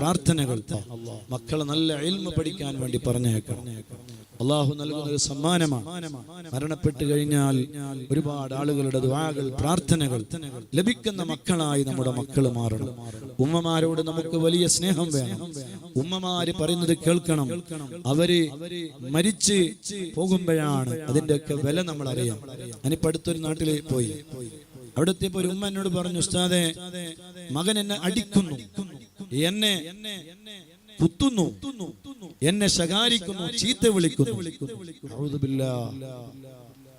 പ്രാർത്ഥനകൾ മക്കളെ നല്ല എൽമ പഠിക്കാൻ വേണ്ടി പറഞ്ഞേക്കണം. അള്ളാഹു നൽകുന്ന ഒരു സമ്മാനമാണ് മരണപ്പെട്ട് കഴിഞ്ഞാൽ ഒരുപാട് ആളുകളുടെ ദ്വാകൾ പ്രാർത്ഥനകൾ ലഭിക്കുന്ന മക്കളായി നമ്മുടെ മക്കൾ മാറണം. ഉമ്മമാരോട് നമുക്ക് വലിയ സ്നേഹം വേണം. ഉമ്മമാര് പറയുന്നത് കേൾക്കണം. അവർ മരിച്ച് പോകുമ്പോഴാണ് അതിന്റെയൊക്കെ വില നമ്മൾ അറിയാം ഞാനിപ്പോ അടുത്തൊരു നാട്ടിൽ പോയി. അവിടെ ഒരു ഉമ്മ എന്നോട് പറഞ്ഞു ഉസ്താദെ മകൻ എന്നെ അടിക്കുന്നു. എന്നെ കുത്തുന്നു എന്നെ ശകാരിക്കുന്നു ചീത്ത വിളിക്കുന്നു.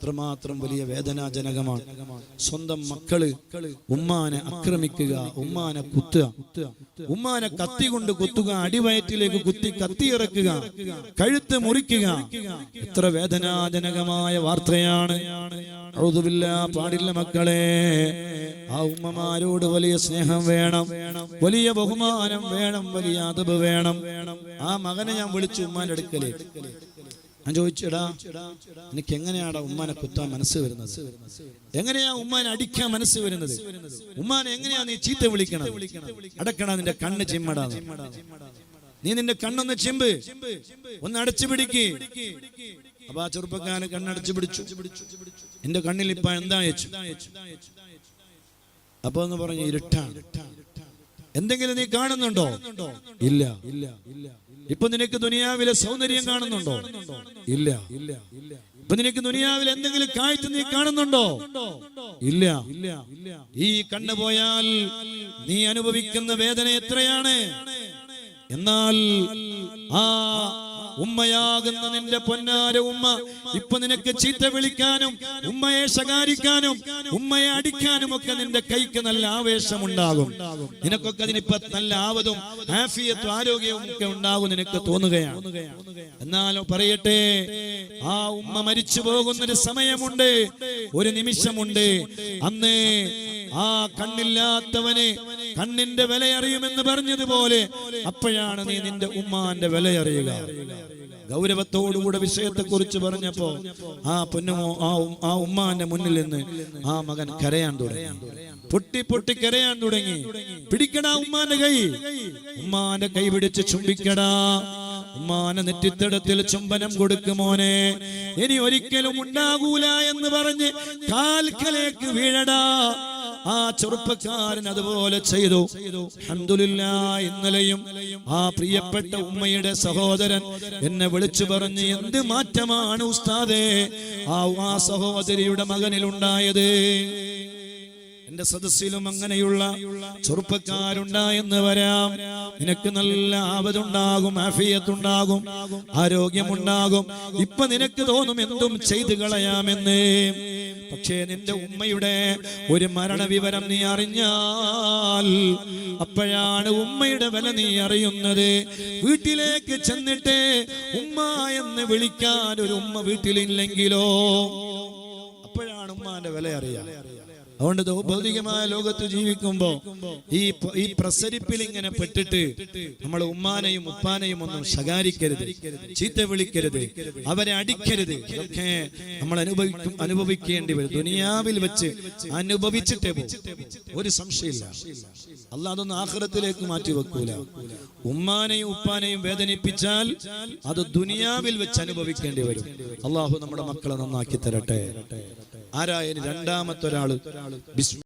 അത്രമാത്രം വലിയ വേദനാജനകമാണ്. സ്വന്തം മക്കൾ ഉമ്മാനെ ആക്രമിക്കുക ഉമ്മാനെ കുത്തുക ഉമ്മാനെ കത്തി കൊണ്ട് കുത്തുക അടിവയറ്റിലേക്ക് കുത്തി കത്തി ഇറക്കുക കഴുത്ത് മുറിക്കുക എത്ര വേദനാജനകമായ വാർത്തയാണ്. പാടില്ല മക്കളെ ആ ഉമ്മമാരോട് വലിയ സ്നേഹം വേണം വലിയ ബഹുമാനം വേണം വലിയ അതബ് വേണം. ആ മകനെ ഞാൻ വിളിച്ചു ഉമ്മാൻ അടുക്കലേ. ഞാൻ ചോദിച്ചടാ എനിക്ക് എങ്ങനെയാടാ ഉമ്മാനെ കുത്താൻ മനസ്സ് വരുന്നത്? എങ്ങനെയാ ഉമ്മാനെ അടിക്കാൻ മനസ്സ് വരുന്നത്? ഉമ്മാനെ എങ്ങനെയാ നീ ചീത്ത വിളിക്കണം അടക്കണ നിന്റെ കണ്ണ് ചിമ്മടാ. നീ നിന്റെ കണ്ണൊന്ന് ചിമ്പ്. ഒന്ന് അടച്ചു പിടിക്ക്. അപ്പൊ ആ ചെറുപ്പക്കാരൻ കണ്ണടച്ചു പിടിച്ചു. എന്റെ കണ്ണിൽ ഇപ്പൊ എന്താ വെച്ചു? അപ്പൊ എന്ന് പറഞ്ഞു ഇരുട്ടാണ്. എന്തെങ്കിലും നീ കാണുന്നുണ്ടോ? ഇല്ല ഇല്ല ഇല്ല. ഇപ്പൊ നിനക്ക് ദുനിയാവിലെ സൗന്ദര്യം കാണുന്നുണ്ടോ? ഇല്ല. ഇപ്പൊ നിനക്ക് ദുനിയാവിൽ എന്തെങ്കിലും കാഴ്ച നീ കാണുന്നുണ്ടോ? ഇല്ല. ഈ കണ്ടുപോയാൽ നീ അനുഭവിക്കുന്ന വേദന എത്രയാണ്? എന്നാൽ ആ ഉമ്മയാകുന്ന നിന്റെ പൊന്നാര ഉമ്മ. ഇപ്പൊ നിനക്ക് ചീത്ത വിളിക്കാനും ഉമ്മയെ ശകാരിക്കാനും ഉമ്മയെ അടിക്കാനും ഒക്കെ നിന്റെ കൈക്ക് നല്ല ആവേശമുണ്ടാകും. നിനക്കൊക്കെ അതിനിപ്പോ നല്ല ആവതും ആഫിയത്തും ആരോഗ്യവും ഒക്കെ ഉണ്ടാകും നിനക്ക് തോന്നുകയാണ്. എന്നാലോ പറയട്ടെ ആ ഉമ്മ മരിച്ചു പോകുന്നൊരു സമയമുണ്ട് ഒരു നിമിഷമുണ്ട്. അന്ന് ആ കണ്ണില്ലാത്തവന് കണ്ണിന്റെ വിലയറിയുമെന്ന് പറഞ്ഞതുപോലെ അപ്പോഴാണ് നീ നിന്റെ ഉമ്മാന്റെ വിലയറിയുക. ഗൗരവത്തോടുകൂടെ വിഷയത്തെ കുറിച്ച് പറഞ്ഞപ്പോ ആ പൊന്നുമോ ആ ആ ഉമ്മാന്റെ മുന്നിൽ നിന്ന് ആ മകൻ കരയാൻ തുടങ്ങി. പൊട്ടി പൊട്ടി കരയാൻ തുടങ്ങി. പിടിക്കടാ ഉമ്മാന്റെ കൈ. ഉമ്മാന്റെ കൈ പിടിച്ച് ചുംബിക്കടാ. ഉമ്മാനെ നെറ്റിത്തടത്തിൽ ചുംബനം കൊടുക്കുമോനെ ഇനി ഒരിക്കലും ഉണ്ടാകൂല എന്ന് പറഞ്ഞ് കാൽക്കലേക്ക് വീഴടാ. ആ ചെറുപ്പക്കാരൻ അതുപോലെ ചെയ്തു. അൽഹംദുലില്ലാ ഇന്നലെയും ആ പ്രിയപ്പെട്ട ഉമ്മയുടെ സഹോദരൻ എന്നെ വിളിച്ചു പറഞ്ഞ് എന്ത് മാറ്റമാണ് ഉസ്താദേ ആ ആ സഹോദരിയുടെ മകനിലുണ്ടായത്? എന്റെ സദസ്സിലും അങ്ങനെയുള്ള ചെറുപ്പക്കാരുണ്ടായെന്ന് വരാം. നിനക്ക് നല്ല ആപതുണ്ടാകും ആഫിയത്തുണ്ടാകും ആരോഗ്യമുണ്ടാകും. ഇപ്പൊ നിനക്ക് തോന്നും എന്തും ചെയ്തു കളയാമെന്ന്. പക്ഷേ നിന്റെ ഉമ്മയുടെ ഒരു മരണവിവരം നീ അറിഞ്ഞാൽ അപ്പോഴാണ് ഉമ്മയുടെ വില നീ അറിയുന്നത്. വീട്ടിലേക്ക് ചെന്നിട്ട് ഉമ്മ എന്ന് വിളിക്കാൻ ഒരു ഉമ്മ വീട്ടിലില്ലെങ്കിലോ? അപ്പോഴാണ് ഉമ്മാന്റെ വില അറിയാം. അതുകൊണ്ട് ഭൗതികമായ ലോകത്ത് ജീവിക്കുമ്പോ ഈ ഈ പ്രസരിപ്പിൽ ഇങ്ങനെ പെട്ടിട്ട് നമ്മൾ ഉമ്മാനെയും ഉപ്പാനെയും ഒന്നും ശകാരിക്കരുത് ചീത്ത വിളിക്കരുത് അവരെ അടിക്കരുത്. ഇതൊക്കെ നമ്മൾ അനുഭവിക്കും അനുഭവിക്കേണ്ടി വരും. ദുനിയാവിൽ വെച്ച് അനുഭവിച്ചിട്ടേ ഒരു സംശയമില്ല. അല്ല അതൊന്നും ആഹ്റത്തിലേക്ക് മാറ്റി വെക്കൂല. ഉമ്മാനെയും ഉപ്പാനെയും വേദനിപ്പിച്ചാൽ അത് ദുനിയാവിൽ വെച്ച് അനുഭവിക്കേണ്ടി വരും. അള്ളാഹു നമ്മുടെ മക്കളെ നന്നാക്കി തരട്ടെ. ആരായാലും രണ്ടാമത്തെ ബിസ്മി